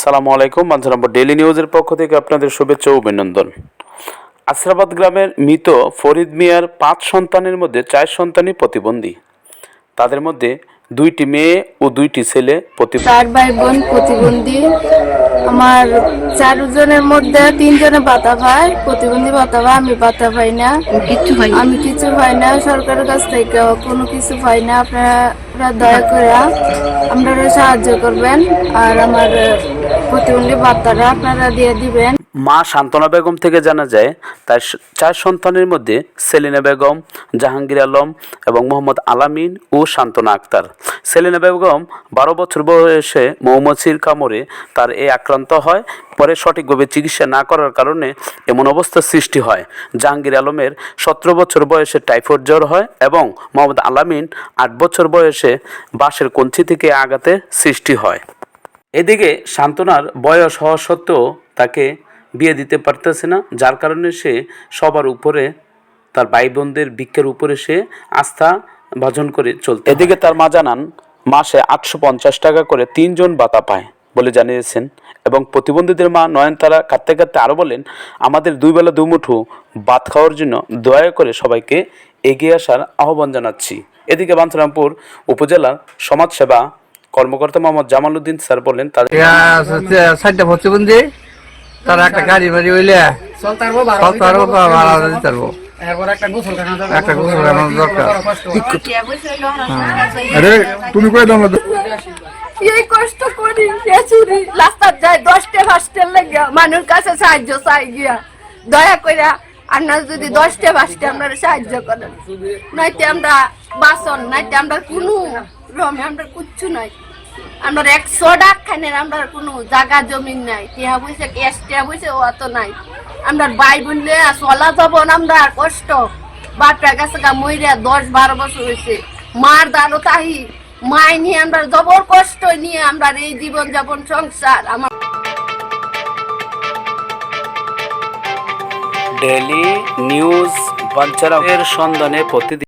আসসালামু আলাইকুম মাঝরাম্বর ডেলি নিউজের পক্ষ থেকে আপনাদের শুভেচ্ছা ও অভিনন্দন। আশ্রাবাদ গ্রামের মৃত ফরিদ মিয়ার পাঁচ সন্তানের মধ্যে চার সন্তানই প্রতিবন্ধী। তাদের মধ্যে দুইটি মেয়ে ও দুইটি ছেলে প্রতিবন্ধী। চার ভাই বোন প্রতিবন্ধী। আমার চারজনের মধ্যে তিনজনে বাতা পায় প্রতিবন্ধী বাতা পায় আমি বাতা পাই না। হয় আমি কিছু পাই না সরকারের কাছ থেকে কোনো কিছু পাই না। আপনারা আপনারা দয়া করে আপনারা সাহায্য করবেন। আর আমার প্রতিবন্ধী বার্তাটা আপনারা দিয়ে দিবেন। মা শান্তনা বেগম থেকে জানা যায়, তার চার সন্তানের মধ্যে সেলিনা বেগম, জাহাঙ্গীর আলম এবং মোহাম্মদ আলামিন ও শান্তনা আক্তার। সেলিনা বেগম বারো বছর বয়সে মৌমাছির কামড়ে তার এই আক্রান্ত হয়। পরে সঠিকভাবে চিকিৎসা না করার কারণে এমন অবস্থার সৃষ্টি হয়। জাহাঙ্গীর আলমের সতেরো বছর বয়সে টাইফয়েড জ্বর হয় এবং মোহাম্মদ আলামিন আট বছর বয়সে বাঁশের কঞ্চি থেকে আঘাতে সৃষ্টি হয়। এদিকে সান্ত্বনার বয়স হওয়া সত্ত্বেও তাকে বিয়ে দিতে পারতেছে না, যার কারণে সে সবার উপরে, তার ভাই বোনদের ভিক্ষের উপরে সে আস্থা ভাজন করে চলতে এদিকে তার মা জানান, মাসে আটশো পঞ্চাশ টাকা করে তিনজন বাতা পায় বলে জানিয়েছেন এবং প্রতিবন্ধীদের মা নয়নতারা কাঁদতে কাঁদতে আরও বলেন, আমাদের দুই বেলা দুমুঠো ভাত খাওয়ার জন্য দয়া করে সবাইকে এগিয়ে আসার আহ্বান জানাচ্ছি। এদিকে বাঞ্ছরামপুর উপজেলার সমাজসেবা কর্মকর্তা মোহাম্মদ জামাল উদ্দিন স্যার বলেন তাদের প্রতিবন্ধী তারা একটা গাড়ি বাড়ি হইলে আরে তুমি কই দাম এই কষ্ট করি চুরি। রাস্তার যায় দশটা পাঁচটার লেগে মানুষ কাছে সাহায্য চাই গিয়া। দয়া করে আপনার যদি দশটা পাঁচটা আমরা সাহায্য করেন। নয়তো আমরা বাসন, নয়তো আমরা কোনো রমে, আমরা কিচ্ছু নাই। আমরা একশো ডাক খানের আমরা কোনো জায়গা জমিন নাই। টিয়া বসে ক্যাশ বসে অত নাই। আমরা ভাই বোনলে চলা যাব আমরা কষ্ট। বাপটা কাছে মইরা দশ বারো বছর হয়েছে মার দারো তাহি। মাই নিয়ে আমরা জবর কষ্ট নিয়ে আমরা এই জীবন যাপন সংসার। আমার ডেলি নিউজ বাঞ্চারামের সন্ধানে প্রতিদিন